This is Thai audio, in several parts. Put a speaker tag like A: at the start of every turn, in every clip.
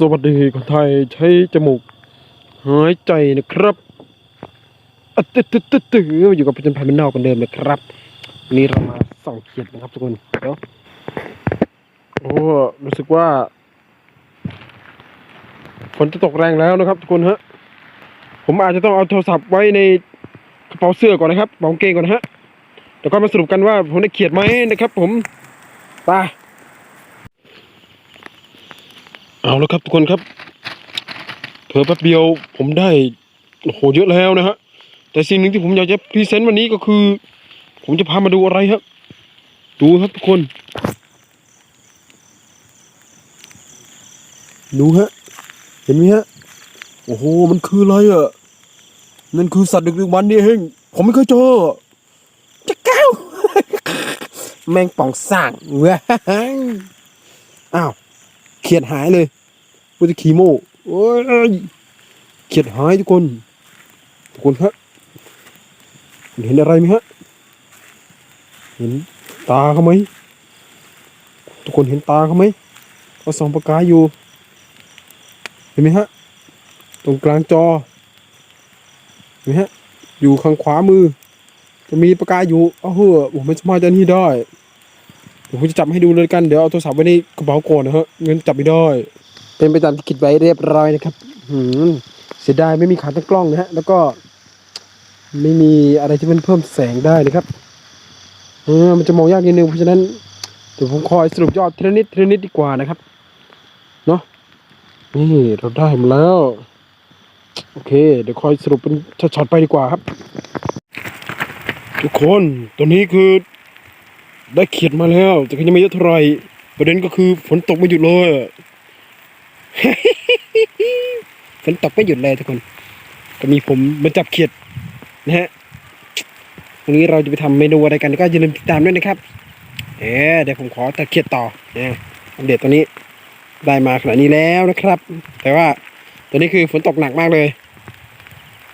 A: สวัสดีคนไทยใช้จมูกหายใจนะครับอตึ๊ดตึ๊ดตึ๊ดตึ๊ดอยู่กับพจนภัยมันนอกกันเดิมนะครับนนี้เรามาส่องเขียดนะครับทุกคนเดี๋ยวโอ้รู้สึกว่าฝนจะตกแรงแล้วนะครับทุกคนฮะผมอาจจะต้องเอาโทรศัพท์ไว้ในกระเป๋าเสื้อก่อนนะครับกระเป๋ากางเกงก่อนนะฮะเดี๋ยวก็มาสรุปกันว่าผมได้เขียดไหมนะครับ ผมไป เอาแล้วครับทุกคนครับเพิ่แป๊บเดียวผมได้โอ้โหเยอะแล้วนะฮะแต่สิ่งหนึ่งที่ผมอยากจะพรีเซนต์วันนี้ก็คือ ผมจะพามาดูอะไรครับ ดูครับทุกคน ดูฮะ เห็นไหมฮะ โอ้โห มันคืออะไรอะ นั่นคือสัตว์ดึกดึกวันนี่เองผมไม่เคยเจอจะก้าวแมงป่องสร้างเว้ยอ้าว เขียดหายเลย กูจะขี่โม่โอ้ยเขียดหายทุกคนทุกคนครับเห็นอะไรไหมฮะ เห็นตาเขาไหมทุกคนเห็นตาเขาไหมเขาส่องประกายอยู่ เห็นไหมฮะ ตรงกลางจอ เห็นไหมฮะ อยู่ข้างขวามือ จะมีประกายอยู่เอาเหอผมไม่สามารถจะนี่ได้เดี๋ยวผมจะจับให้ดูเลยกัน เดี๋ยวเอาโทรศัพท์ไว้ในกระเป๋าก่อนนะฮะ เงินจับไม่ได้ เป็นไปตามที่คิดไว้เรียบร้อยนะครับหืมเสียดายไม่มีขาตั้งกล้องนะฮะแล้วก็ ไม่มีอะไรที่มันเพิ่มแสงได้นะครับเออมันจะมองยากนิดนึงเพราะฉะนั้นเดี๋ยวผมคอยสรุปยอดทีละนิดทีละนิดดีกว่านะครับเนาะนี่เราได้มาแล้ว โอเค เดี๋ยวคอยสรุปเป็นช็อตๆไปดีกว่าครับ ทุกคนตัวนี้คือได้เขียดมาแล้วแต่ก็ยังไม่เยอะเท่าไหร่ประเด็นก็คือฝนตกไม่หยุดเลย ฝนตกไม่หยุดเลยทุกคน ก็มีผมมาจับเขียดนะฮะวันนี้เราจะไปทำเมนูอะไรกันก็อย่าลืมติดตามด้วยนะครับเอ๊เดี๋ยวผมขอตัดเขียดต่อเนี่ยอัปเดตตัวนี้ได้มาขนาดนี้แล้วนะครับ แต่ว่าตัวนี้คือฝนตกหนักมากเลย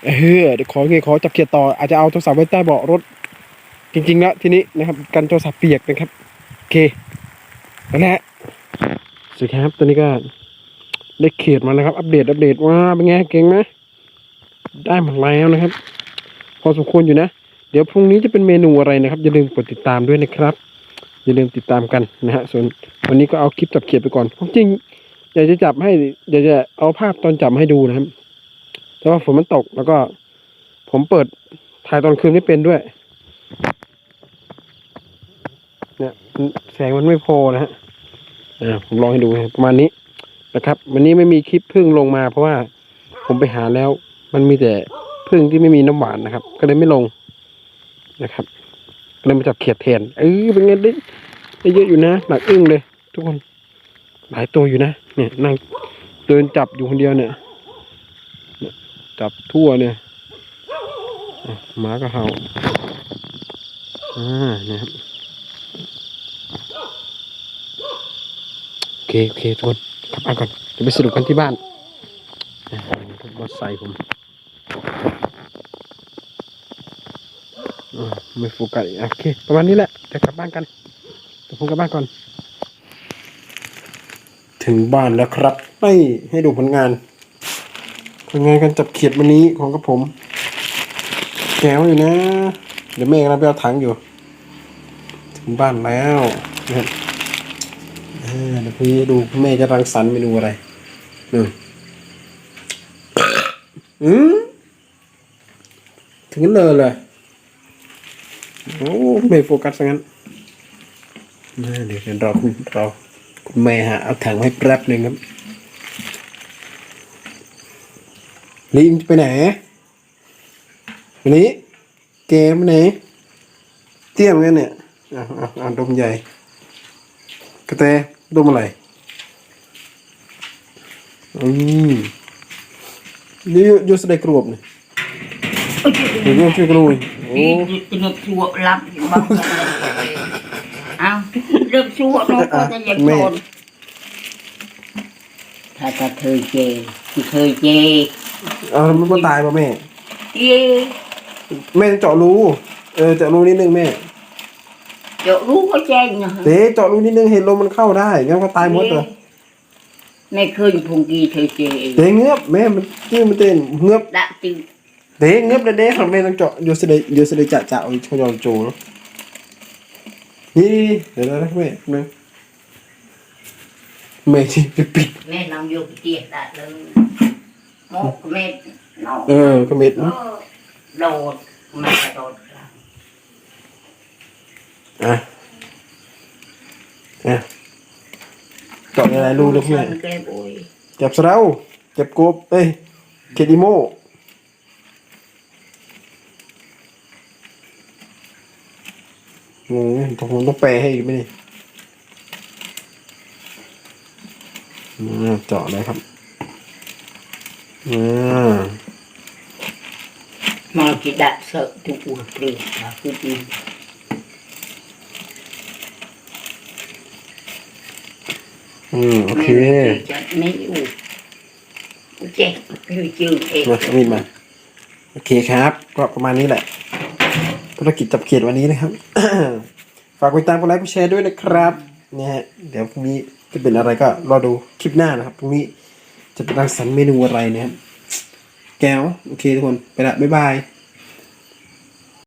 A: เออเดี๋ยวขอไงขอจับเขียดต่ออาจจะเอาโทรศัพท์ไว้ใต้เบาะรถ จริงๆแล้วทีนี้นะครับกันโทรศัพท์เปียกนะครับโอเคนั่นแหละสวัสดีครับตัวนี้ก็ ได้เขียดมาแล้วครับ อัปเดตอัปเดตว่าเป็นไงเก่งไหมได้มดแล้วนะครับ พอสมควรอยู่นะ เดี๋ยวพรุ่งนี้จะเป็นเมนูอะไรนะครับ อย่าลืมกดติดตามด้วยนะครับ อย่าลืมติดตามกันนะฮะส่วนวันนี้ก็เอาคลิปจับเขียดไปก่อนผมจริงอยากจะจับให้อยากจะเอาภาพตอนจับมาให้ดูนะครับ แต่ว่าฝนมันตกแล้วก็ ผมเปิดถ่ายตอนคืนไม่เป็นด้วย เนี่ยแสงมันไม่พอนะฮะอ่าผมลองให้ดูประมาณนี้ นะครับ วันนี้ไม่มีคลิปพึ่งลงมา เพราะว่าผมไปหาแล้ว มันมีแต่พึ่งที่ไม่มีน้ำหวานนะครับ ก็เลยไม่ลงนะครับก็เลยมาจับเขียดแทนเออเป็นไงได้ได้เยอะอยู่นะหนักอึ้งเลย ทุกคน หลายตัวอยู่นะเนี่ยนั่งเดินจับอยู่คนเดียวเนี่ยจับทั่วเนี่ยหมาก็เห่าอ่าเนี่ยครับโอเคโอเคทุกคน กลับบ้านก่อนจะไปสรุปกันที่บ้านอ่ารถมอเตอร์ไซค์ผมอ่าไม่โฟกัสอีกอะโอเค ประมาณนี้แหละเดี๋ยวกลับบ้านกันเดี๋ยวผมกลับบ้านก่อน ถึงบ้านแล้วครับไม่ให้ดูผลงานผลงานการจับเขียดวันนี้ของกับผม แก้วอยู่นะ เดี๋ยวแม่กำลังไปเอาถังอยู่ ถึงบ้านแล้วนะครับอ่า เดี๋ยวพี่ดูแม่จะรังสรรค์เมนูอะไรหนึ่งอืมถึงเลยเลยโอ้ไม่โฟกัสซะงั้นน่เดี๋ยวเดี๋ยวรอคุณรอคุณแม่ฮะเอาถังให้แป๊บหนึ่งครับลิงจะไปไหนวันนี้เกมไปไหนเตี้ยมกันเนี่ยอะอะดมใหญ่กระแต ดมอะไรอืมนี่โยสได้กรวบเนี่ยเดี๋ยวโยช่วยกรุยโอ้
B: đi từ ngực chuột lắm bằng ao được chuột nó có cái nhật
A: Mẹ.
B: hồn thật thật thời chê thì thời chê
A: เอามันก็ตายป่ะแม่
B: ye
A: แม่เจาะรูเออเจาะรูนิดนึงแม่
B: chỗ rú có chê nhờ
A: เต๋เจาะรูนิดนึงเห็นลมมันเข้าได้งั้นก็ตายหมดเลย
B: mẹ khơi phùng kỳ thời chế
A: เด้เงือบแม่มันชื่อมันเต้นเงือบ
B: đã từ
A: เด้เงือบเด้ๆของแม่ต้องเจาะโยสเดโยสเดจะจะเอาชอยอนโจเนาะนี่เดี๋ยวนะแม่แม่แม่ที่ไปปิด
B: mẹ làm vô cái tiệc đã lớn một mẹ nó
A: เออก็เม็ดเนาะ
B: nó đồ mẹ là đồ
A: อะอะ เจาะอะไรรูเลยแม่
B: cái bụi
A: เก็บสะเดาเก็บกบเอ้ยเคดิโมงงเนี่ยผมต้องแปลให้อีกไหมนี่อ่าเจาะเลยครับอ่า
B: mà chỉ đã sợ tụ uổng đi là cứ đi
A: อื มโอเค
B: ไม่อยู่เจ๊คือจืดเอง
A: มามีดมา โอเคครับ ก็ประมาณนี้แหละภารกิจจับเขียดวันนี้นะครับ ฝากกดติดตามกดไลค์กดแชร์ด้วยนะครับเนี่ยฮะเดี๋ยวพรุ่งนี้จะเป็นอะไรก็รอดูคลิปหน้านะครับพรุ่งนี้จะรังสรรค์เมนูอะไรนะครับแก้ว โอเคทุกคน ไปละ บ๊ายบาย